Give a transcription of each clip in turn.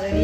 Ready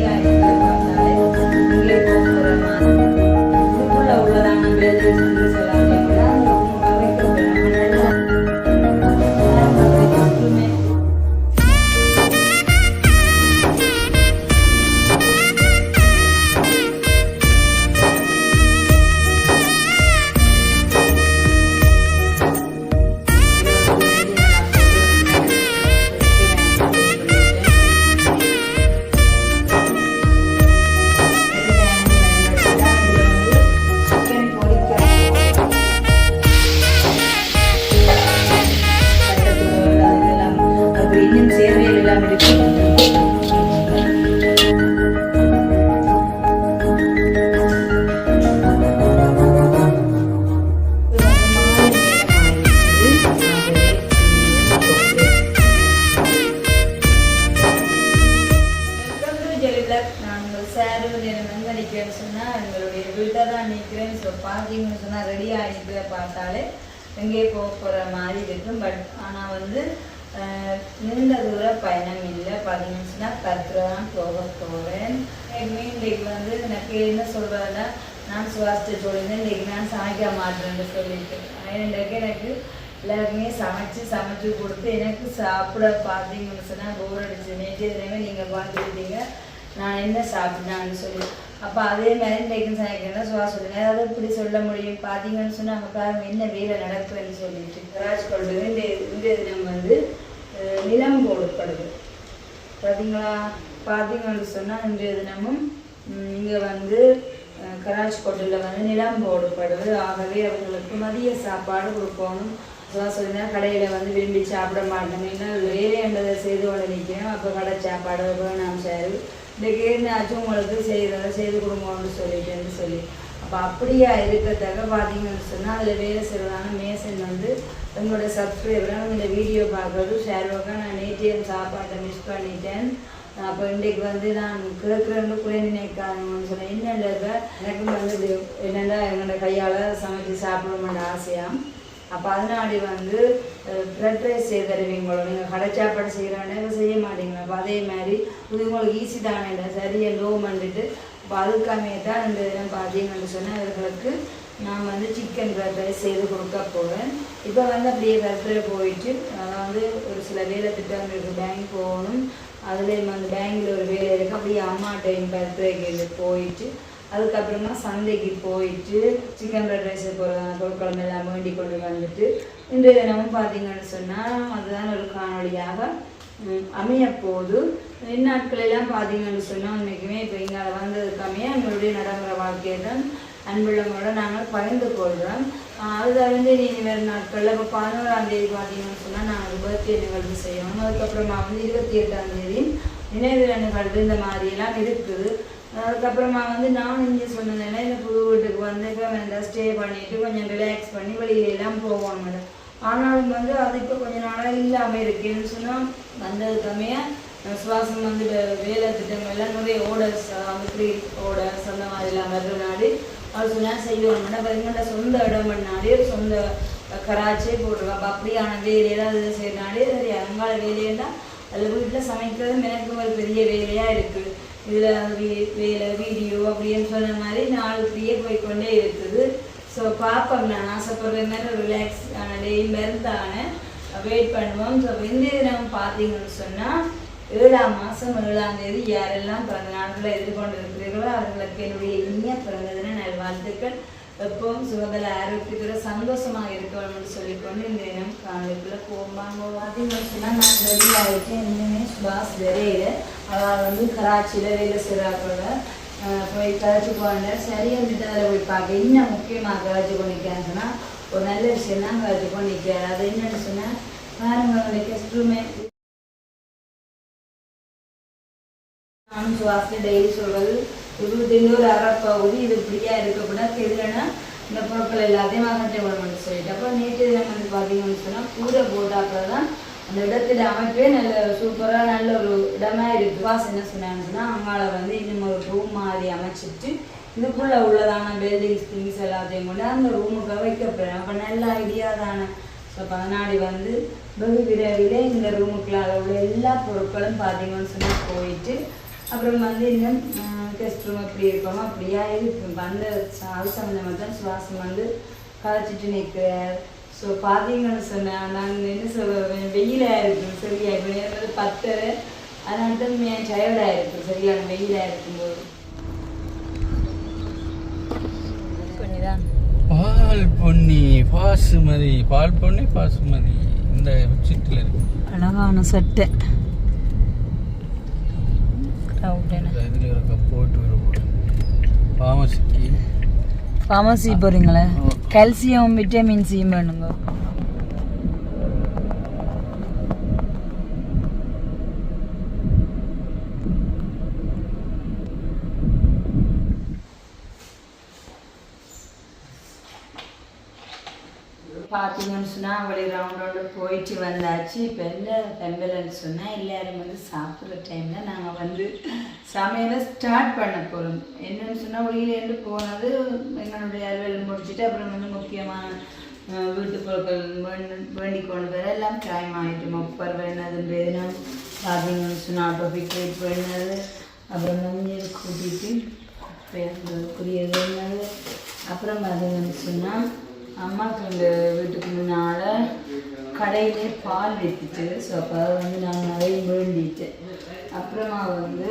இருக்கும் but ஆனால் வந்து நீண்ட தூர பயணம் இல்லை. பதினஞ்சுனா சொன்னால் கத்துரை தான் போக போகிறேன் இன்றைக்கு வந்து எனக்கு என்ன சொல்கிறதுனா நான் சுவாசிட்டு சொல்லியிருந்தேன் இன்றைக்கி நான் சமைக்க மாட்டேன்னு சொல்லிட்டு. இன்றைக்கு எனக்கு எல்லாருக்குமே சமைச்சு சமைச்சு கொடுத்து எனக்கு சாப்பிட பார்த்தீங்கன்னு சொன்னால் போர் அடிச்சு நேற்று தினமே நீங்கள் பார்த்துக்கிட்டீங்க நான் என்ன சாப்பிட்டேன்னு சொல்லி. அப்போ அதே மாதிரி இன்றைக்கு சமைக்கிறேன் சுவா சொல்லுங்க. அதாவது இப்படி சொல்ல முடியும். பார்த்தீங்கன்னு சொன்னால் அங்கே பாருங்க என்ன வேலை நடக்குதுன்னு சொல்லிட்டு. ராஜ் கொள்வது இந்த இந்த தினம் வந்து நிலம் போடப்படுது. பார்த்தீங்களா பார்த்தீங்கன்னு சொன்னால் இன்றைய தினமும் இங்கே வந்து கராஜ் கோட்டையில் வந்து நிலம் போடப்படுது. ஆகவே அவங்களுக்கு மதிய சாப்பாடு கொடுக்கணும் அதான் சொல்லினா கடையில் வந்து விரும்பி சாப்பிட மாட்டோம். இன்னும் வேலைன்றதை செய்து கொண்டு நிற்கிறோம் அப்போ கடை சாப்பாடு வேணாம் சார். இன்றைக்கு என்னாச்சும் உங்களுக்கு செய்கிறத செய்து கொடுங்கன்னு சொல்லிட்டேன்னு சொல்லி. அப்போ அப்படியா இருக்கிறதாக பார்த்தீங்கன்னு சொன்னால் அதில் வேலை செய்வதான மேசன் வந்து உங்களோட சப்ஸ்கிரைபராக இந்த வீடியோ பார்க்கறது ஷேர் பார்க்க நான் நேற்றைய சாப்பாட்டை மிஸ் பண்ணிட்டேன். அப்போ இன்றைக்கு வந்து நான் கிழக்குறேன்னு கூட நினைக்காதுன்னு சொன்னேன் என்னென்ன எனக்கும் வந்து இது என்னென்னா எங்களோட கையால் சமைச்சு சாப்பிடணும்னு ஆசையாக அப்போ அதனாடி வந்து ஃப்ரெட் ரைஸ் செய்து தருவீங்களோ நீங்கள் கடை சாப்பாடு செய்கிறானே செய்ய மாட்டீங்களா? அப்போ அதே மாதிரி இது உங்களுக்கு ஈஸி தானே இல்லை? சரியாக லோ பண்ணிட்டு அப்போ அதுக்காமே தான் இந்த இதெல்லாம் பார்த்தீங்கன்னு சொன்னால் இவர்களுக்கு நான் வந்து சிக்கன் ஃப்ரைட் ரைஸ் செய்து கொடுக்க போவேன் இப்போ வந்து அப்படியே கருத்துல போயிட்டு அதான் வந்து ஒரு சில வேலை திட்டங்கள் இருக்குது பேங்க் போகணும். அதுலேயும் வந்து பேங்கில் ஒரு வேலை இருக்குது அப்படியே அம்மா டைம் கருத்துரைக்கு போயிட்டு அதுக்கப்புறமா சந்தைக்கு போயிட்டு சிக்கன் ஃப்ரைட் ரைஸ் போகிறதான பொருட்களும் எல்லாம் வேண்டி கொண்டு வந்துட்டு இன்று தினமும் பார்த்தீங்கன்னு சொன்னால் அதுதான் ஒரு காணொலியாக அமையப்போது இந்நாட்களெல்லாம் பார்த்தீங்கன்னு சொன்னால் உண்மைக்குமே இப்போ இங்கே வந்ததுக்காமே எங்களுடைய நடைமுறை வாழ்க்கையை தான் அன்புள்ளவங்களோட நாங்கள் பகிர்ந்து கொள்கிறோம் அது தவிர்த்து நீ வேறு நாட்களில் இப்போ பதினோராம் தேதி பார்த்தீங்கன்னு சொன்னால் நாங்கள் பர்த்டே நிகழ்வு செய்யணும் அதுக்கப்புறமா வந்து இருபத்தி எட்டாம் தேதி நினைவு நிகழ்வு இந்த மாதிரியெல்லாம் இருக்குது. அதுக்கப்புறமா வந்து நான் இங்கே சொன்னதுனால இந்த புது வீட்டுக்கு வந்து இப்போ வேண்டாம் ஸ்டே பண்ணிவிட்டு கொஞ்சம் ரிலாக்ஸ் பண்ணி வெளியிலலாம் எல்லாம் போவோம் மேடம் ஆனாலும் வந்து அது இப்போ கொஞ்சம் நாளாக இல்லாமல் இருக்குன்னு சொன்னால் வந்ததுக்கமே சுவாசம் வந்து வேலை திட்டங்கள் எல்லாம் நிறைய ஓடர்ஸ் அதாவது ப்ரீ ஓடர்ஸ் அந்த மாதிரிலாம் வர்றதுனாடி அவர் சொன்னால் செய்வோம் மேடம் இப்போ எங்கள்கிட்ட சொந்த இடம் பண்ணாலே சொந்த கராச்சே போட்டிருக்கோம். அப்போ அப்படியான வேலை ஏதாவது செய்யறனாலே சரி அங்கால வேலையெல்லாம் அதில் வீட்டில் சமைக்கிறது எனக்கு ஒரு பெரிய வேலையாக இருக்குது. இதில் வேலை வீடியோ அப்படின்னு சொன்ன மாதிரி நாள் இப்படியே போய்க்கொண்டே இருக்குது. ஸோ பார்ப்போம் நான் ஆசைப்படுற மாதிரி ரிலாக்ஸ் ஆன டெய்லி மருந்தான வெயிட் பண்ணுவோம். ஸோ இந்த தினம் பார்த்தீங்கன்னு சொன்னால் ஏழாம் மாதம் ஏழாம் தேதி யாரெல்லாம் பிறந்த நாட்களை எதிர்கொண்டு இருக்கிறீர்களோ அவர்களுக்கு என்னுடைய இனிய பிறந்த தின நல்வாழ்த்துக்கள். எப்பவும் சுகதல ஆரோக்கியத்தில் சந்தோஷமாக இருக்கணும்னு சொல்லிக்கொண்டு இந்த தினம் காலத்தில் போகும்போது பார்த்தீங்கன்னு சொன்னால் நான் ரெடி ஆகிட்டு இன்னுமே சுபாஷ் வரையில அவள் வந்து கராச்சியில் வேலை செய்கிறாங்கள போய் கரைச்சி போன சரியாக வந்துட்டு அதில் போய் பார்க்க. இன்னும் முக்கியமாக கரைச்சி கொண்டிருக்கேன்னு சொன்னால் ஒரு நல்ல விஷயம் தான் கரைச்சி கொண்டிருக்காரு அது என்னன்னு சொன்னால் பாருங்களுடைய கெஸ்ட் ரூமே நான் டெய்லி சொல்வது இருபத்தி இன்னொரு அறப்பகுதி இது இப்படியா இருக்கக்கூடாது எதுலன்னா இந்த பொருட்கள் எல்லாத்தையும் அகற்ற வேணும்னு சொல்லிட்டு. அப்போ நேற்று தினம் வந்து பார்த்தீங்கன்னு சொன்னால் கூரை போட்டாக்கள் தான் அந்த இடத்துல அமைப்பே நல்ல சூப்பராக நல்ல ஒரு இடமா இருக்கு. வாஸ் என்ன சொன்னாங்கன்னா சொன்னால் அங்கால வந்து இன்னும் ஒரு ரூம் மாதிரி அமைச்சிட்டு இதுக்குள்ளே உள்ளதான பில்டிங்ஸ் திங்ஸ் எல்லாத்தையும் கொண்டு அந்த ரூமுக்கு வைக்கப்போறேன் அப்போ நல்ல ஐடியா தானே. ஸோ பதினாடி வந்து வெகு விரைவில் இந்த ரூமுக்குள்ள உள்ள எல்லா பொருட்களும் பார்த்தீங்கன்னு சொன்னால் போயிட்டு அப்புறம் வந்து இன்னும் கெஸ்ட் ரூம் எப்படி இருக்கோமோ அப்படியா இருக்கும். அந்த அது சம்மந்தமாக தான் சுவாசம் வந்து கதைச்சிட்டு நிற்கிறார் ஸோ பார்த்தீங்கன்னு சொன்னேன் நாங்கள் என்ன சொல்ல வெயிலாக இருக்கும் சரியா? இப்போ நேரம் வந்து பத்தரை. அதனால தான் டயர்டாக இருக்கும் சரியான வெயிலாக இருக்கும்போது. கொஞ்சம் பால் பொன்னி பாசுமதி பால் பொன்னி பாசுமதி. இந்த உச்சிட்டில் இருக்கு. அழகான சட்டை. இதில் இருக்க போட்டு வர ஃபார்மசிக்கு ஃபார்மசி போகிறீங்களா கால்சியம் விட்டமின் சி வேணுங்க பார்த்தீங்கன்னு சொன்னால் அவளை ரவுண்ட் ரவுண்டு போயிட்டு வந்தாச்சு. இப்போ என்ன பெம்பலன்னு சொன்னால் எல்லோரும் வந்து சாப்பிட்ற டைமில் நாங்கள் வந்து சமையலை ஸ்டார்ட் பண்ண போகிறோம் என்னென்னு சொன்னால் வெளியிலேருந்து போனது எங்களுடைய அலுவல் முடிச்சுட்டு அப்புறம் வந்து முக்கியமான வீட்டு பொருட்கள் வேண்டி கொண்டு வர எல்லாம் டைம் ஆகிட்டு முப்பர் வேணது வேணும். பார்த்தீங்கன்னு சொன்னால் ஆட்டோ பிக்கெட் வேணது. அப்புறம் மஞ்சள் கூட்டிட்டு புரிய வேணது. அப்புறம் பார்த்தீங்கன்னு சொன்னால் அம்மாவுக்கு இந்த வீட்டுக்கு முன்னால் கடையிலே பால் விற்றுச்சு ஸோ அப்போ அதை வந்து நான் நிறைய வேண்டிட்டு அப்புறமா வந்து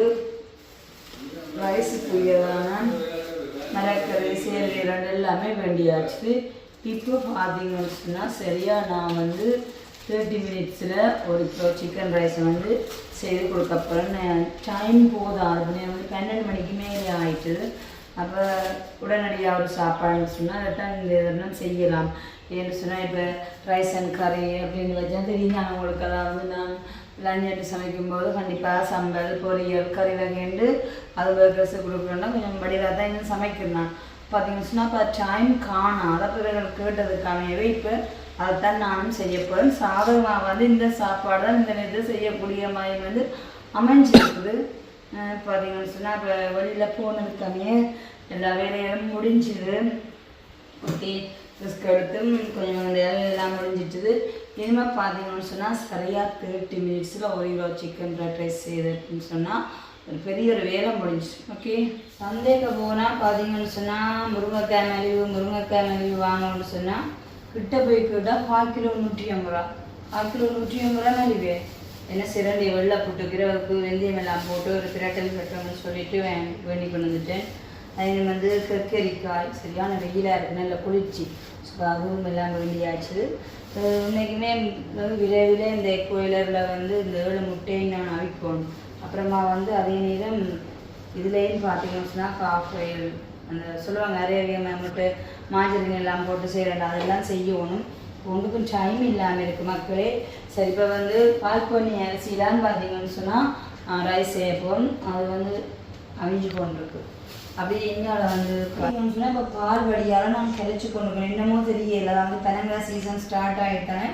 வயசுக்குரியதான மரக்கரை சேவை இரண்டு எல்லாமே வேண்டியாச்சு. இப்போ பார்த்தீங்கன்னு சொன்னால் சரியாக நான் வந்து தேர்ட்டி மினிட்ஸில் ஒரு கிலோ சிக்கன் ரைஸை வந்து செய்து கொடுக்க போகிறேன் டைம் போதும் அது பண்ணி வந்து பன்னெண்டு மணிக்கு மேலே ஆயிட்டு அப்போ உடனடியாக ஒரு சாப்பாடுன்னு சொன்னால் ரிட்டன் இந்த இதெல்லாம் செய்யலாம். ஏன்னு சொன்னால் இப்போ ரைஸ் அண்ட் கறி அப்படின்னு வச்சா தெரியும் அவங்களுக்கு அதாவது நான் லஞ்சட்டு சமைக்கும்போது கண்டிப்பாக சம்பல் பொரியல் கறி வகைண்டு அது ட்ரெஸ்ஸு கொடுக்குறோன்னா கொஞ்சம் வடிவாக தான் இன்னும் சமைக்கிறேன். பார்த்தீங்கன்னு சொன்னால் இப்போ டைம் காணும் அதை பிறகு கேட்டதுக்காகவே இப்போ அதைத்தான் நானும் செய்ய போகிறேன் சாதகமாக வந்து இந்த சாப்பாடு தான் இந்த இது செய்யக்கூடிய மாதிரி வந்து அமைஞ்சிருக்குது. பார்த்தீங்கன்னு சொன்னால் இப்போ வெளியில் போனதுக்காமே எல்லா வேலையும் முடிஞ்சுது. ஓகே ரிஸ்க் எடுத்து கொஞ்சம் அந்த எல்லாம் முடிஞ்சிட்டுது. இனிமேல் பார்த்தீங்கன்னு சொன்னால் சரியாக தேர்ட்டி மினிட்ஸில் ஒரு கிலோ சிக்கன் ஃப்ரைட் ரைஸ் செய்யுதுன்னு சொன்னால் ஒரு பெரிய ஒரு வேலை முடிஞ்சிச்சு. ஓகே சந்தைக்கு போனால் பார்த்தீங்கன்னு சொன்னால் முருங்கைக்காய் மலிவு முருங்கைக்காய் மலிவு வாங்கணும்னு சொன்னால் கிட்ட போய் கேட்டால் கால் கிலோ நூற்றி ஐம்பது ரூபா. கால் கிலோ நூற்றி ஐம்பது ரூபா மலிவு என்ன சிறந்தி வெள்ளை போட்டு கிரவுக்கு வெந்தயம் எல்லாம் போட்டு ஒரு திரட்டல் கட்டுறோம்னு சொல்லிட்டு வேண்டி கொண்டு வந்துட்டேன். அது வந்து கற்கரிக்காய் சரியான வெயிலாக இருக்குது நல்ல குளிர்ச்சி. ஸோ அதுவும் எல்லாம் வேண்டியாச்சு. இன்றைக்குமே இன்னைக்குமே விரைவில் இந்த கோயிலரில் வந்து இந்த ஏழு முட்டையை நான் அவிக்கணும் அப்புறமா வந்து அதே நேரம் இதுலேயும் பார்த்தீங்கன்னு சொன்னால் அந்த சொல்லுவாங்க நிறைய முட்டை மாஜரின் எல்லாம் போட்டு செய்கிறேன் அதெல்லாம் செய்யணும். ஒன்றுக்கும் டைம் இல்லாமல் இருக்குது மக்களே. சரி இப்போ வந்து பால் பண்ணி அரிசிலான்னு பார்த்தீங்கன்னு சொன்னால் ரைஸ் செய்யப்போம் அது வந்து அவிஞ்சு போன்றிருக்கு அப்படி என்னால வந்து சொன்னால் இப்போ பால் வழியால் நான் கிளச்சி கொண்டு என்னமோ தெரியல. வந்து பனங்கா சீசன் ஸ்டார்ட் ஆகிட்டேன்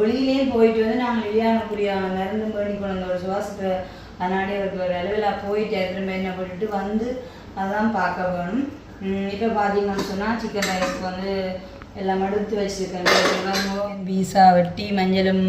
வெளியிலேயே போயிட்டு வந்து நாங்கள் வெளியானக்கூடிய மருந்து மேடி கொண்டு ஒரு சுவாசத்தை அதனாலே ஒரு ஒரு அளவில் போயிட்டு திரும்ப என்ன போட்டுட்டு வந்து அதான் பார்க்க வேணும் இப்போ பார்த்தீங்கன்னு சொன்னால் சிக்கன் ரைஸ்க்கு வந்து எல்லாம் எடுத்து வச்சுருக்கேன். பீஸா வெட்டி மஞ்சளும்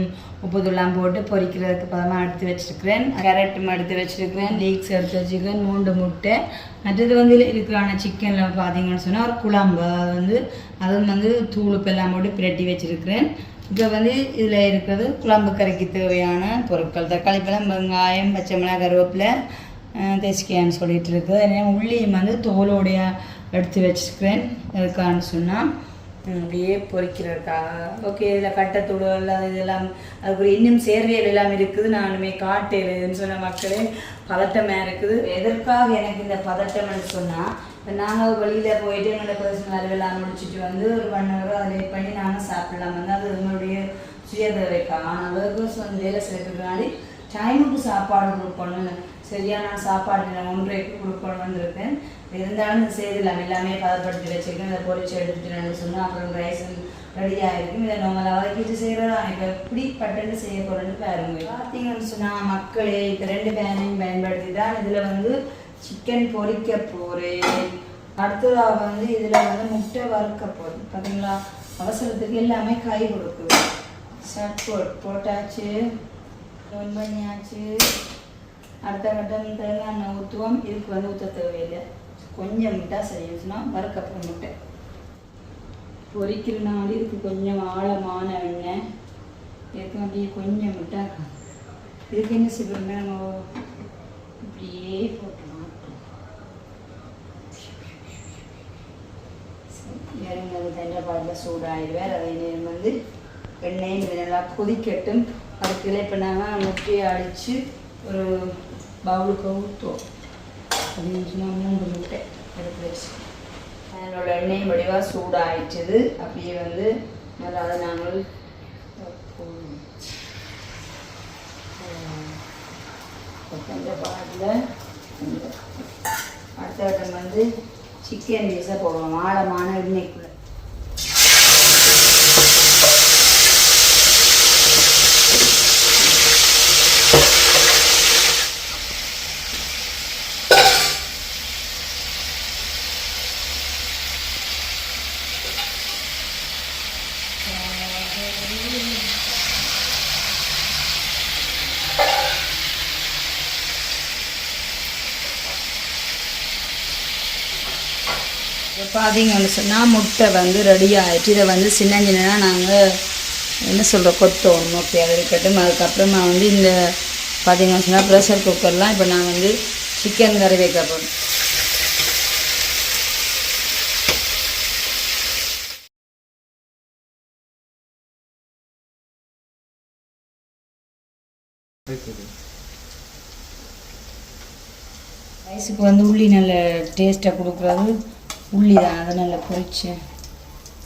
உப்புதெல்லாம் போட்டு பொரிக்கிறதுக்கு பதமாக எடுத்து வச்சுருக்கிறேன். கேரட்டும் எடுத்து வச்சுருக்கிறேன். லீக்ஸ் எடுத்து வச்சுருக்கிறேன். மூண்டு முட்டை. மற்றது வந்து இருக்கிறான சிக்கனில் பார்த்தீங்கன்னு சொன்னால் ஒரு குழம்பு. அது வந்து அதுவும் வந்து தூளுப்பு எல்லாம் போட்டு பிரட்டி வச்சுருக்கிறேன். இப்போ வந்து இதில் இருக்கிறது குழம்பு கறிக்கு தேவையான பொருட்கள். தக்காளி பழம் வெங்காயம் பச்சை மிளகாய் கருவேப்பிலை தேசிக்கான்னு சொல்லிட்டு இருக்குது. அதே உள்ளியும் வந்து தோலோடைய எடுத்து வச்சுருக்கிறேன். எதுக்கான்னு சொன்னால் அப்படியே பொறிக்கிறதுக்காக ஓகே இதில் கட்டத்தூடுகள் அது இதெல்லாம் அதுக்கு இன்னும் சேர்வைகள் எல்லாம் இருக்குது. நானுமே காட்டேன்னு சொன்ன மக்களே. பதட்டமாக இருக்குது. எதற்காக எனக்கு இந்த பதட்டம்னு சொன்னால் இப்போ நாங்கள் வெளியில் போயிட்டு எங்களோட பர்சனல் அறிவெல்லாம் முடிச்சுட்டு வந்து ஒரு ஒன் ஹவர் அதை லேட் பண்ணி நாங்கள் சாப்பிடலாம். வந்து அது எங்களுடைய சுயதேவைக்காக ஆனால் ஒர்க்கர்ஸ் வந்து வேலை செய்யறதுனால டைமுக்கு சாப்பாடு கொடுக்கணும் சரியான சாப்பாடு நான் ஒன்றைக்கு கொடுக்கணும்னு இருக்கேன் இருந்தாலும் இந்த செய்திலாம் எல்லாமே பதப்படுத்தி வச்சுக்கணும் இதை பொறிச்சு எடுத்துட்டு சொன்னால் அப்புறம் ரைஸ் ரெடியாக இருக்கும் இதை நம்ம வதக்கிட்டு செய்கிறதா இப்போ எப்படி பட்டுன்னு செய்ய போகிறேன்னு பாருங்க. பார்த்தீங்கன்னு சொன்னால் மக்களே இப்போ ரெண்டு பேனையும் பயன்படுத்தி தான் இதில் வந்து சிக்கன் பொரிக்க போகிறேன் அடுத்ததாக வந்து இதில் வந்து முட்டை வறுக்க போகிறேன் பார்த்தீங்களா அவசரத்துக்கு எல்லாமே கை கொடுக்குது ஷர்ட் போட் போட்டாச்சு. ஒன் பண்ணியாச்சு. அடுத்த கட்டம் தேங்காய் ஊற்றுவோம் இதுக்கு வந்து ஊற்ற தேவையில்லை. கொஞ்சம் முட்டை சரிச்சுன்னா கப்பு முட்டை. பொரிக்கிறனால இதுக்கு கொஞ்சம் ஆழமான எண்ணெய் இதுக்கு அப்படியே கொஞ்சம் முட்டை இதுக்கு என்ன செய்வோம்னா நம்ம இப்படியே போட்டுலாம் இறங்கி அது தண்டப்பாட்டில் சூடாயிடுவார் அதே நேரம் வந்து எண்ணெயும் நல்லா கொதிக்கட்டும். அதுக்கு இப்போ நாங்கள் முட்டையை அடித்து ஒரு பவுலுக்கு ஊற்றுவோம் அப்படின்னு சொன்னால் மூன்று முட்டை எடுத்து வச்சு அதனோட எண்ணெய் வடிவாக சூடாயிடுச்சுது அப்படியே வந்து நல்லா அதை நாங்கள் பாட்டில் அடுத்த கட்டம் வந்து சிக்கன் பீஸை போடுவோம். ஆழமான எண்ணெய்க்குள்ளே. பார்த்தீங்கன்னு சொன்னால் முட்டை வந்து ரெடி ஆகிட்டு இதை வந்து சின்ன சின்னதாக நாங்கள் என்ன சொல்கிறோம் கொத்தோணும் முட்டை அது இருக்கட்டும். அதுக்கப்புறமா வந்து இந்த பார்த்தீங்கன்னு சொன்னால் ப்ரெஷர் குக்கர்லாம் இப்போ நான் வந்து சிக்கன் கறி வைக்க போகிறோம் ரைஸுக்கு வந்து உள்ளி நல்ல டேஸ்ட்டாக கொடுக்குறது. உள்ளி தான் அதை நல்லா பொறிச்சு.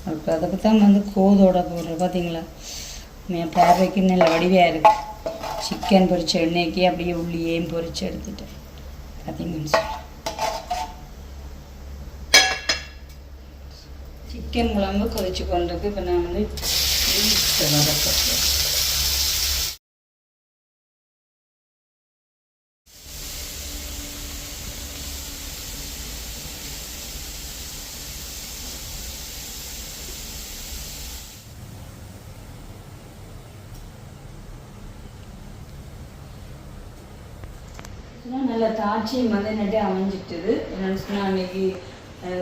அப்போ அதை தான் வந்து கோதோட போடுற பார்த்தீங்களா என் பார்வைக்கு நல்ல வடிவாக இருக்கு. சிக்கன் பொரிச்ச எண்ணெய்க்கு அப்படியே உள்ளியையும் பொறிச்சு எடுத்துட்டேன். பார்த்தீங்கன்னு சொல்லி சிக்கன் குழம்பு கொதிச்சு கொண்டிருக்கு இப்போ நான் வந்து ஆட்சியும் வந்து என்னட்டு அமைஞ்சிட்டுது. என்னன்னு சொன்னால் அன்னைக்கு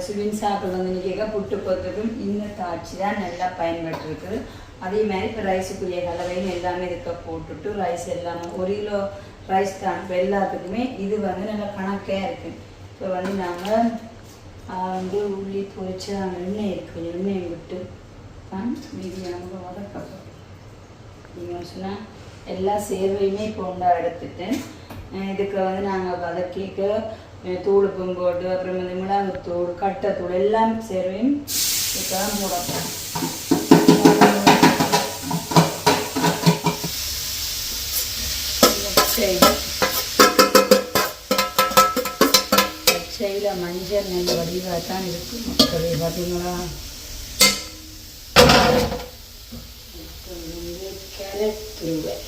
சுவின் சாப்பிட வந்து இன்னைக்கு புட்டு போகிறதுக்கும் இந்த தாட்சி தான் நல்லா பயன்பட்டுருக்குது. அதே மாதிரி இப்போ ரைஸுக்குரிய கலவையும் எல்லாமே இருக்க போட்டுட்டு ரைஸ் எல்லாமே ஒரு கிலோ ரைஸ் தான். இப்போ எல்லாத்துக்குமே இது வந்து நல்லா கணக்காக இருக்குது இப்போ வந்து நாங்கள் வந்து உள்ளி பொறிச்சு அந்த எண்ணெய் இருக்கு. எண்ணெய் விட்டு தான் மீதி நம்ம வதக்கப்போம் நீங்கள் சொன்னால் எல்லா சேர்வையுமே இப்போ உண்டா எடுத்துட்டேன். இதுக்கு வந்து நாங்கள் வதக்கிக்க தூள் தூளுப்பும் போட்டு அப்புறம் வந்து மிளகுத்தூள் கட்டைத்தூள் எல்லாம் சேர்வையும் இதுக்காக போடப்போம் பச்சையில் மஞ்சள் நெல் வடிவாக தான் இருக்கு மக்களே பார்த்தீங்களா இப்போ கேரட் துருவல்.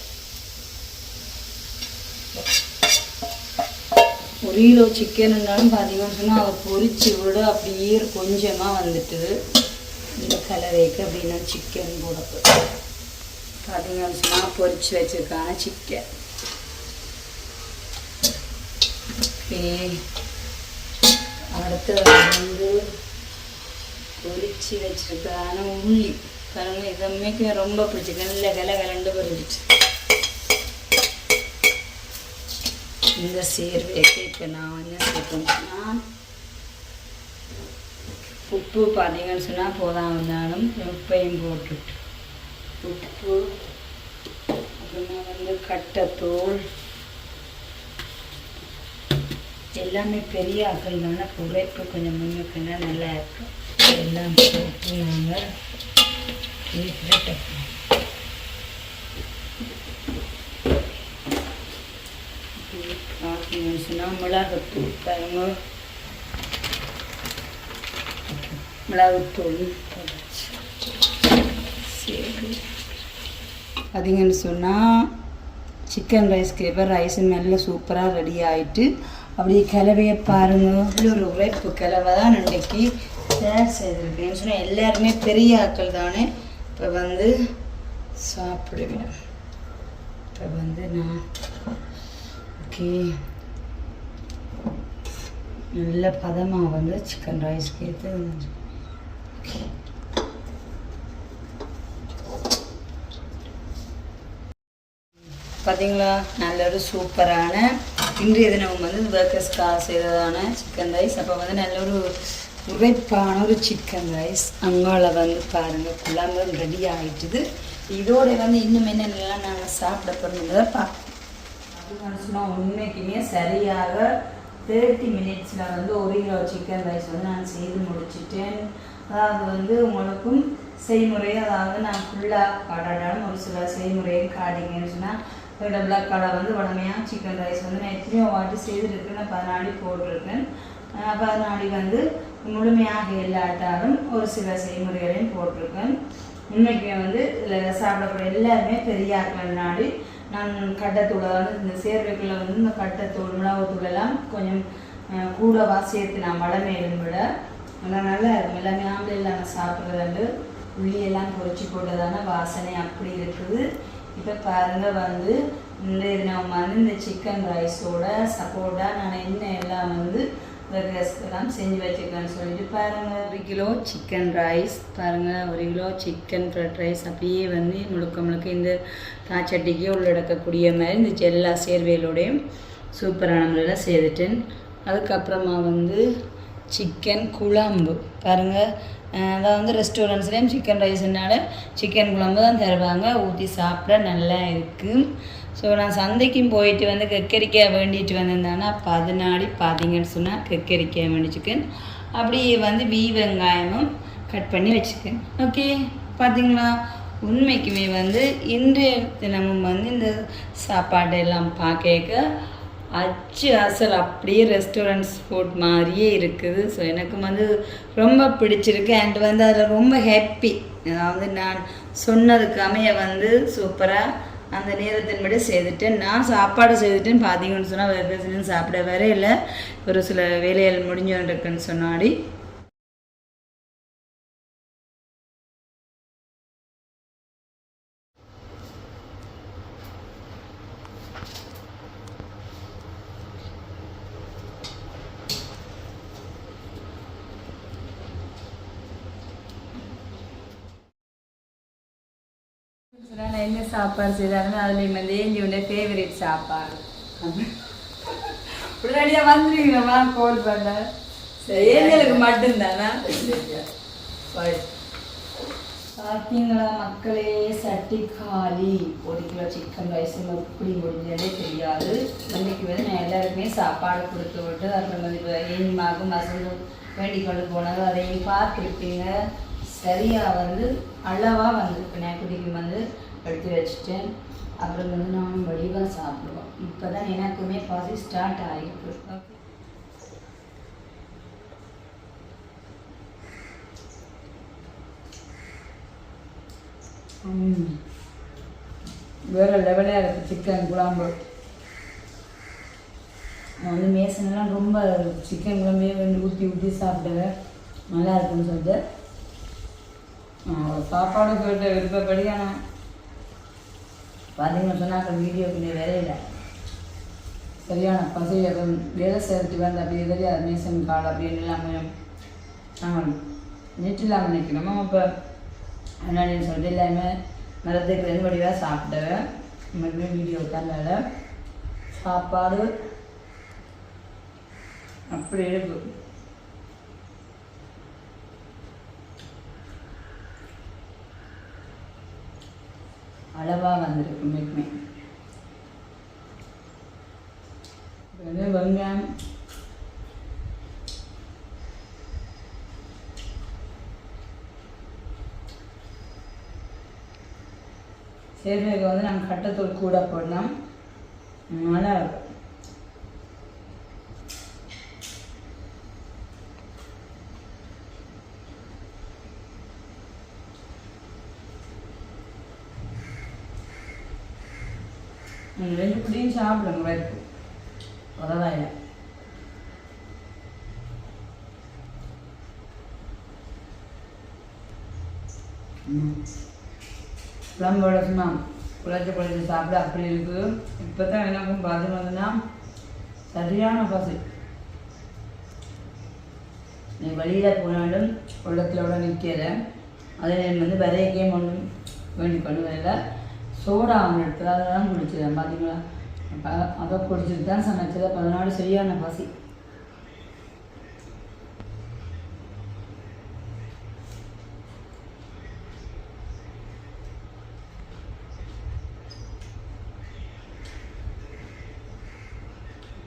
ஒரு சிக்கன் சிக்கனுன்னாலும் பார்த்தீங்கன்னு சொன்னால் அதை பொரிச்சு விட அப்படியே கொஞ்சமாக வந்துட்டுது இந்த கலவைக்கு அப்படின்னா சிக்கன் போடப்பு பார்த்தீங்கன்னு சொன்னால் பொரிச்சு வச்சிருக்கான சிக்கன் அடுத்தது வந்து பொரிச்சு வச்சுருக்கான உள்ளி. பாருங்க இதம்மைக்கு ரொம்ப பிடிச்சிருக்கு. நல்ல கலை கலண்டு பொரிச்சு இந்த சேர்வைக்கு இப்போ நான் என்ன சேர்க்கணும்னா உப்பு பார்த்தீங்கன்னு சொன்னால் போதான் வந்தாலும் உப்பையும் போட்டுட்டு உப்பு அப்புறமா வந்து கட்டத்தூள் எல்லாமே பெரிய ஆக்கள் தானே உழைப்பு கொஞ்சம் முன்னுக்குன்னா நல்லா இருக்கும் எல்லாம் போட்டு நாங்கள் பார்த்தீங்கன்னு மிளகுத்தூள் பாருங்க மிளகுத்தூள் சரி. பார்த்தீங்கன்னு சொன்னால் சிக்கன் ரைஸ்க்கு இப்போ ரைஸ் நல்ல சூப்பராக ரெடி ஆகிட்டு அப்படியே கிளவையை பாருங்கள் இவ்வளோ ஒரு உழைப்பு கிளவை தான் இன்றைக்கி தயார் செய்திருக்கேன்னு சொன்னால் எல்லாருமே பெரிய ஆட்கள் தானே? இப்போ வந்து சாப்பிடுவேன். இப்போ வந்து நான் ஓகே நல்ல பதமாக வந்து சிக்கன் ரைஸ் ஏற்று பார்த்தீங்களா நல்ல ஒரு சூப்பரான இன்றைய தினம் வந்து ஒர்க்கர்ஸ்க்காக செய்ததான சிக்கன் ரைஸ் அப்போ வந்து நல்ல ஒரு உரைப்பான ஒரு சிக்கன் ரைஸ் அங்கால வந்து பாருங்கள் குழம்பு ரெடி ஆகிட்டுது இதோட வந்து இன்னும் என்னென்னலாம் நாங்கள் சாப்பிட போகிறோம்ன்றதை பார்ப்போம் அப்படின்னு உண்மைக்குமே சரியாக தேர்ட்டி மினிட்ஸில் வந்து ஒரு கிலோ சிக்கன் ரைஸ் வந்து நான் செய்து முடிச்சிட்டேன். அதாவது வந்து உங்களுக்கும் செய்முறை அதாவது நான் ஃபுல்லாக காடாடாலும் ஒரு சில செய்முறையை காட்டிங்கன்னு சொன்னால் டபுளாக கடை வந்து உடமையாக சிக்கன் ரைஸ் வந்து நான் எத்தனையோ வாட்டி செய்திருக்கேன் நான் பதினாடி போட்டிருக்கேன். பதினாடி வந்து முழுமையாக இல்லாட்டாலும் ஒரு சில செய்முறைகளையும் போட்டிருக்கேன். உண்மைக்கு வந்து இதில் சாப்பிடக்கூடிய எல்லாருமே பெரியார்கள் நாடி நான் கட்டத்தூளை அதாவது இந்த சேர்வைக்குள்ளே வந்து இந்த கட்டத்தூள் மிளகுத்தூள் எல்லாம் கொஞ்சம் கூட கூடவா சேர்த்து நான் வடமேலும் விட நல்லா நல்லா இருக்கும். எல்லாமே ஆம்பளையில் நான் சாப்பிட்றது உள்ளியெல்லாம் பொறிச்சு போட்டதான வாசனை அப்படி இருக்குது. இப்போ பாருங்கள் வந்து இந்த இது நம்ம வந்து இந்த சிக்கன் ரைஸோட சப்போட்டா நான் என்ன எல்லாம் வந்து எல்லாம் செஞ்சு வச்சுக்கலாம்னு சொல்லிட்டு பாருங்கள் ஒரு கிலோ சிக்கன் ரைஸ் பாருங்கள் ஒரு கிலோ சிக்கன் ஃப்ரைட் ரைஸ் அப்படியே வந்து முழுக்க முழுக்க இந்த தாச்சட்டிக்கு உள்ளடக்கக்கூடிய மாதிரி இந்த எல்லா சேர்வையிலோடையும் சூப்பரான முறையில் செய்துட்டேன். அதுக்கப்புறமா வந்து சிக்கன் குழம்பு. பாருங்கள் அதான் வந்து ரெஸ்டாரண்ட்ஸ்லேயும் சிக்கன் ரைஸ்னால சிக்கன் குழம்பு தான் தருவாங்க. ஊற்றி சாப்பிட நல்லா இருக்குது ஸோ நான் சந்தைக்கும் போயிட்டு வந்து கக்கரிக்காய் வேண்டிட்டு வந்திருந்தேன்னா பதினாடி பார்த்தீங்கன்னு சொன்னால் கக்கரிக்காய் வேண்டி அப்படியே அப்படி வந்து வீ வெங்காயமும் கட் பண்ணி வச்சுக்கேன் ஓகே பார்த்தீங்களா உண்மைக்குமே வந்து இன்றைய தினமும் வந்து இந்த சாப்பாடு எல்லாம் பார்க்க அச்சு அசல் அப்படியே ரெஸ்டாரண்ட்ஸ் ஃபுட் மாதிரியே இருக்குது. ஸோ எனக்கு வந்து ரொம்ப பிடிச்சிருக்கு அண்ட் வந்து அதில் ரொம்ப ஹாப்பி அதாவது நான் சொன்னதுக்கு அமைய வந்து சூப்பராக அந்த நேரத்தின்படி செய்துட்டேன் நான் சாப்பாடு செய்துட்டேன் பார்த்தீங்கன்னு சொன்னால் வேறு சாப்பிட வேற இல்லை. ஒரு சில வேலைகள் முடிஞ்சோன்றிருக்குன்னு சொன்னாடி. நான் என்ன சாப்பாடு செய்தாலும் அதுலேயும் வந்து ஏஞ்சியோட ஃபேவரட் சாப்பாடு. உடனடியாக வந்துருவீங்களா கோல் பண்ண? சரி ஏஞ்சலுக்கு மட்டும்தானா? பார்த்தீங்களா மக்களே சட்டி காலி. ஒரு கிலோ சிக்கன் ரைஸ் எப்படி முடிஞ்சதே தெரியாது. இன்னைக்கு வந்து நான் எல்லாருக்குமே சாப்பாடு கொடுத்து விட்டு அப்புறம் வந்து இப்போ ஏனிமாக்கும் மசந்தும் வேண்டிக் கொண்டு போனது அதையும் பார்த்துருப்பீங்க. சரியாக வந்து அளவாக வந்திருக்கு நேக்குடிக்கு வந்து எடுத்து வச்சுட்டேன் அப்புறம் வந்து நான் வடிவாக சாப்பிடுவோம். இப்போ தான் எனக்குமே பாசி ஸ்டார்ட் ஆகிருக்கு வேறு வேற லெவலாக இருக்குது சிக்கன் குழம்பு. நான் வந்து மேசனெல்லாம் ரொம்ப சிக்கன் குழம்பே வந்து ஊற்றி ஊற்றி சாப்பிட்டேன். நல்லா இருக்குன்னு சொல்லிட்டு. சாப்பாடு கேட்ட விருப்பப்படி ஆனால் பார்த்தீங்கன்னு சொன்னால் வீடியோக்கு வேற இல்லை. சரியான பசி வேலை செய்யறதுக்கு வந்து அப்படி எதிரியா மேசன் கால் அப்படின்னு எல்லாமே நாங்கள் நெட் இல்லாமல் நிற்கிறோமா இப்போ என்னன்னு சொல்லிட்டு எல்லாமே மரத்துக்கு ரெண்டு வடிவாக சாப்பிட்டேன் மறுபடியும் வீடியோ தரல. சாப்பாடு அப்படி இருக்கு அளவாக வந்திருக்கு உண்மைக்குமே வந்து வெங்காயம். சேர்வைக்கு வந்து நாங்கள் கட்டத்தூள் கூட போடலாம். நல்லா இருக்கும் நீங்கள் ரெண்டு குடியும் சாப்பிடுங்க வயிற்று பரவாயில்ல ம் குழம்போட சும்மா குழச்சி குழச்சி சாப்பிட அப்படி இருக்குது இப்போ தான் எனக்கும் பார்த்து வந்துன்னா சரியான பசி. நீ வெளியில் போனாலும் உள்ளத்திலோட நிற்கலை அதே நான் வந்து விதைக்கே ஒன்றும் வேண்டி கொண்டு வரல சோடா அவங்க எடுத்து அதெல்லாம் குடிச்சிடேன் பார்த்தீங்களா அப்போ அதை குடிச்சிட்டு தான் சமைச்சது. அப்போ அதனால சரியான பசி.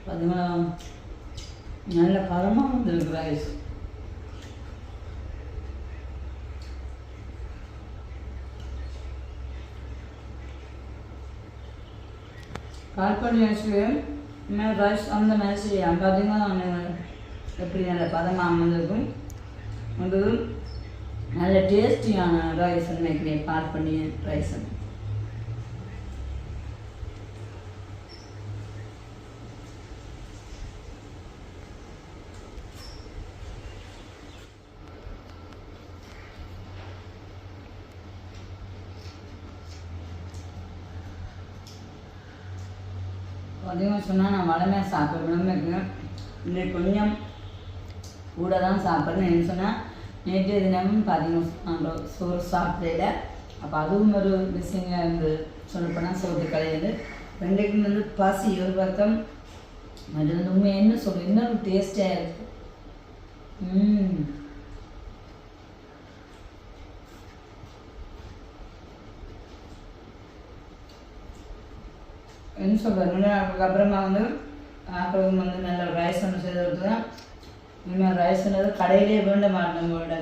பார்த்தீங்களா நல்ல பரமாக வந்துருக்கு ரைஸ் கால் பண்ணி வச்சுருவேன் இனிமேல் ரைஸ் அந்த மாதிரி பார்த்தீங்கன்னா நான் எப்படி நல்ல பதமாக அமைந்திருக்கும் வந்தது நல்ல டேஸ்டியான ரைஸ் நினைக்கிறேன் கால் ரைஸ் அதிகம் சொன்னால் நான் வளமையாக சாப்பிடணும்னு இன்னைக்கு கொஞ்சம் கூட தான் சாப்பிட்றேன் என்ன சொன்னால் நேற்று தினமும் பார்த்தீங்கன்னா சோறு சாப்பிடல. அப்போ அதுவும் ஒரு விஷயங்க வந்து சொல்லப்போனால் சோறு கிடையாது. ரெண்டுக்கும் வந்து பசி ஒரு பக்கம் அது வந்து உண்மை என்ன சொல்ற இன்னொரு டேஸ்டாக இருக்குது ம். என்ன சொல்கிறது ரெண்டு நாளுக்கு அப்புறமா வந்து அப்புறம் வந்து நல்ல ரைஸ் ஒன்று செய்து கொடுத்தா இனிமேல் ரைஸ்ன்றது கடையிலே வேண்ட மாட்டோம் நம்மளோட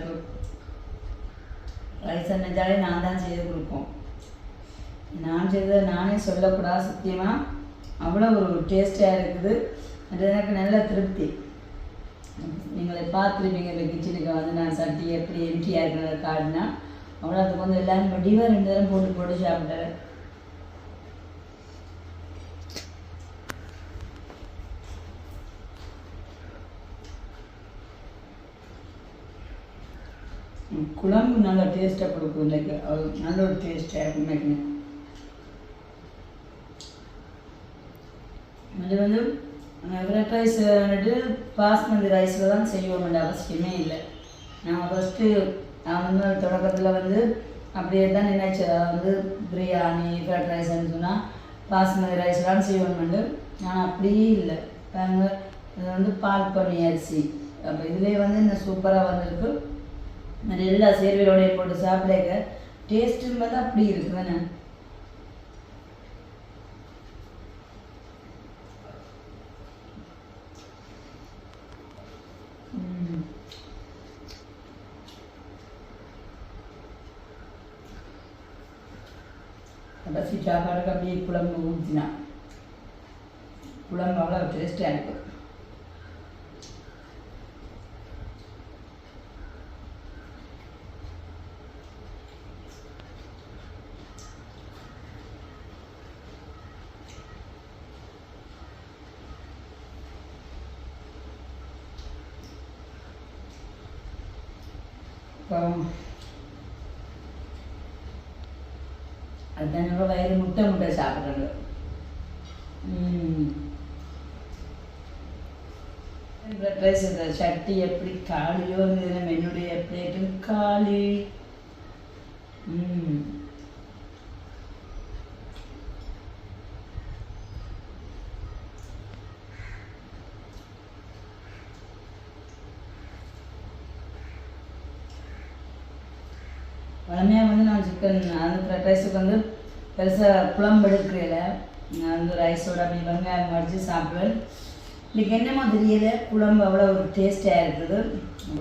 ரைஸ் நினைச்சாலே நான் தான் செய்து கொடுப்போம் நான் செய்ததை நானே சொல்லக்கூடாது சத்தியமாக அவ்வளோ ஒரு டேஸ்டாக இருக்குது அது எனக்கு நல்ல திருப்தி நீங்களை பார்த்துருப்பீங்க இந்த கிச்சனுக்கு வந்து நான் சட்டி எப்படி எம்டியாக இருக்கிறத காட்டினா அவ்வளோ அதுக்கு வந்து எல்லாரும் வடிவாக ரெண்டு தரம் போட்டு போட்டு சாப்பிட்டேன் குழம்பு நல்ல டேஸ்ட்டாக கொடுக்கும். இன்னைக்கு அது நல்ல ஒரு டேஸ்ட்டாக இருக்கும் இன்னைக்கு அது வந்து ஃப்ரைட் ரைஸ் வந்துட்டு பாஸ்மதி ரைஸில் தான் செய்வோம். வேண்டிய அவசியமே இல்லை. நான் ஃபஸ்ட்டு நான் வந்து தொடக்கத்தில் வந்து அப்படியே தான் நினைச்சேன் வந்து பிரியாணி ஃப்ரைட் ரைஸ்ன்னு சொன்னால் பாஸ்மதி ரைஸ் தான் செய்வோம் ஆனால் அப்படியே இல்லை. பாருங்க இது வந்து பால் பண்ணி அரிசி. அப்போ இதுலேயே வந்து இன்னும் சூப்பராக வந்திருக்கு. அது எல்லா சேர்வையோடய போட்டு சாப்பிடுங்க டேஸ்ட்டும் பார்த்தா அப்படி இருக்கு தானே? ம். கடைசி சாப்பாடுக்கு அப்படியே குழம்பு ஊற்றினா குழம்பு அவ்வளோ டேஸ்ட்டாக இருக்கும். அப்புறம் அதுதான் என்னோட வயிறு முட்டை முட்டை சாப்பிட்றாங்க ரைஸ் இந்த சட்டி எப்படி காலியோ இருந்தது என்னுடைய பிளேட்டும் காலி ம் வழமையாக வந்து நான் சிக்கன் அந்த ரைஸுக்கு வந்து பெருசாக குழம்பு எடுக்கிறதில்ல நான் ரைஸோட அப்படி வெங்காயம் வடித்து சாப்பிடுவேன். இன்றைக்கி என்னமோ தெரியல குழம்பு அவ்வளோ ஒரு டேஸ்டாக இருக்குது.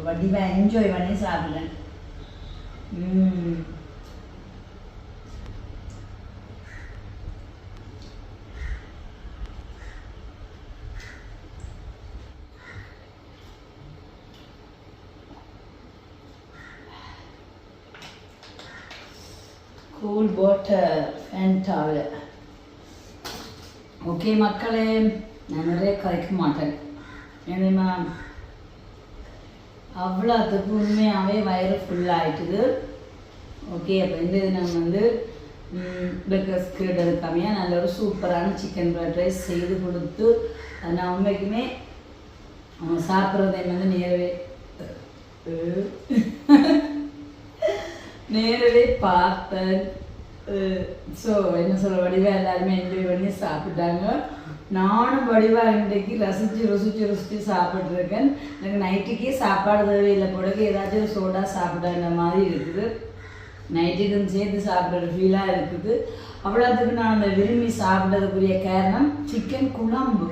வடிவாக என்ஜாய் பண்ணி சாப்பிடுவேன் கூல் வாட்டர் ஃபேண்டாவில் ஓகே மக்களே நான் நிறைய கரைக்க மாட்டேன். ஏன்னா அவ்வளோத்துக்கு உண்மையாகவே வயிறு ஃபுல்லாகிட்டுது ஓகே அப்போ இந்த தினம் வந்து பிரேக்ஃபாஸ்ட் கேட்டது கம்மியாக நல்ல ஒரு சூப்பரான சிக்கன் ஃப்ரைட் ரைஸ் செய்து கொடுத்து அது நான் உண்மைக்குமே அவங்க சாப்பிட்றதை வந்து நேரவே நேரவே பார்த்தேன். ஸோ என்ன சொல்ல வடிவா எல்லாருமே என்ஜாய் பண்ணி சாப்பிட்டாங்க. நானும் வடிவா இன்றைக்கு ரசித்து ருசிச்சு ருசிச்சு சாப்பிட்ருக்கேன் எனக்கு நைட்டுக்கே சாப்பாடு தேவையில்லை பிறகு ஏதாச்சும் சோடா சாப்பிட மாதிரி இருக்குது. நைட்டுக்கும் சேர்த்து சாப்பிட்ற ஃபீலாக இருக்குது. அவ்வளோத்துக்கு நான் அந்த விரும்பி சாப்பிட்டதுக்குரிய காரணம் சிக்கன் குழம்பு.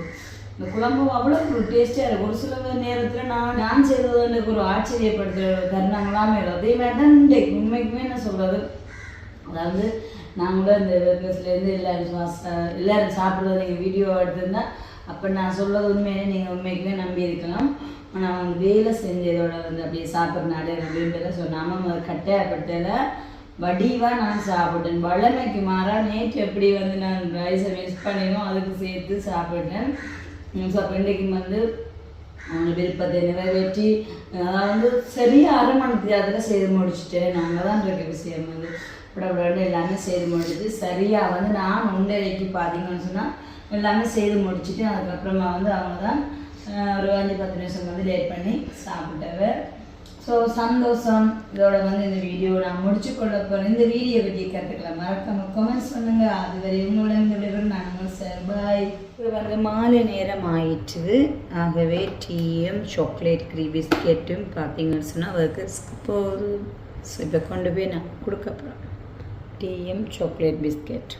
இந்த குழம்பு அவ்வளோ ஒரு டேஸ்ட்டாக இருக்கும். ஒரு சில நேரத்தில் நான் நான் செய்கிறது எனக்கு ஒரு ஆச்சரியப்படுத்துகிற தருணங்களாமே இருக்கும் அதே மாதிரி தான் இன்றைக்கு உண்மைக்குமே என்ன சொல்கிறது அதாவது நாங்களும் இந்த வெங்கஸ்லேருந்து எல்லாரும் எல்லோரும் சாப்பிட்றது நீங்கள் வீடியோ எடுத்திருந்தா அப்போ நான் சொல்கிறது உண்மையிலே நீங்கள் உண்மைக்குமே நம்பி இருக்கலாம். ஆனால் அவங்க வேலை செஞ்சதோட வந்து அப்படியே சாப்பிட்றனால அப்படின்றத சொன்னாமல் கட்டையாப்பட்டையில் வடிவாக நான் சாப்பிட்டேன். வளமைக்கு மாறாக நேற்று எப்படி வந்து நான் ரைஸை மிஸ் பண்ணினோம் அதுக்கு சேர்த்து சாப்பிட்டேன். ஸோ அப்போ இன்றைக்கு வந்து அவங்க விருப்பத்தை நிறைவேற்றி அதாவது வந்து சரியாக அரை மணி நேரத்தில் செய்து முடிச்சுட்டேன் நாங்கள் தான் இருக்க விஷயம் வந்து. உடம்புல எல்லாமே செய்து முடிச்சுட்டு சரியாக வந்து நான் ஒன்றரைக்கு பார்த்தீங்கன்னு சொன்னால் எல்லாமே செய்து முடிச்சுட்டு அதுக்கப்புறமா வந்து அவங்க தான் ஒரு அஞ்சு பத்து நிமிஷம் வந்து லேட் பண்ணி சாப்பிட்டவ. ஸோ சந்தோஷம். இதோட வந்து இந்த வீடியோ நான் முடிச்சு கொள்ள போகிறேன் இந்த வீடியோ பற்றி கற்றுக்கலாம் மறக்காமல் கமெண்ட்ஸ் பண்ணுங்கள் அதுவரை உங்களோட இந்த விடைபெறும். நான் சார். பாய் இப்போ வந்து மாலை நேரம் ஆயிட்டுது ஆகவே டீயும் சாக்லேட் க்ரீ பிஸ்கெட்டும் பார்த்தீங்கன்னு சொன்னால் ஒர்க்கர்ஸ்க்கு போகுது ஸோ இப்போ கொண்டு போய் நான் கொடுக்க போகிறேன் டீயும் சாக்லேட் பிஸ்கெட்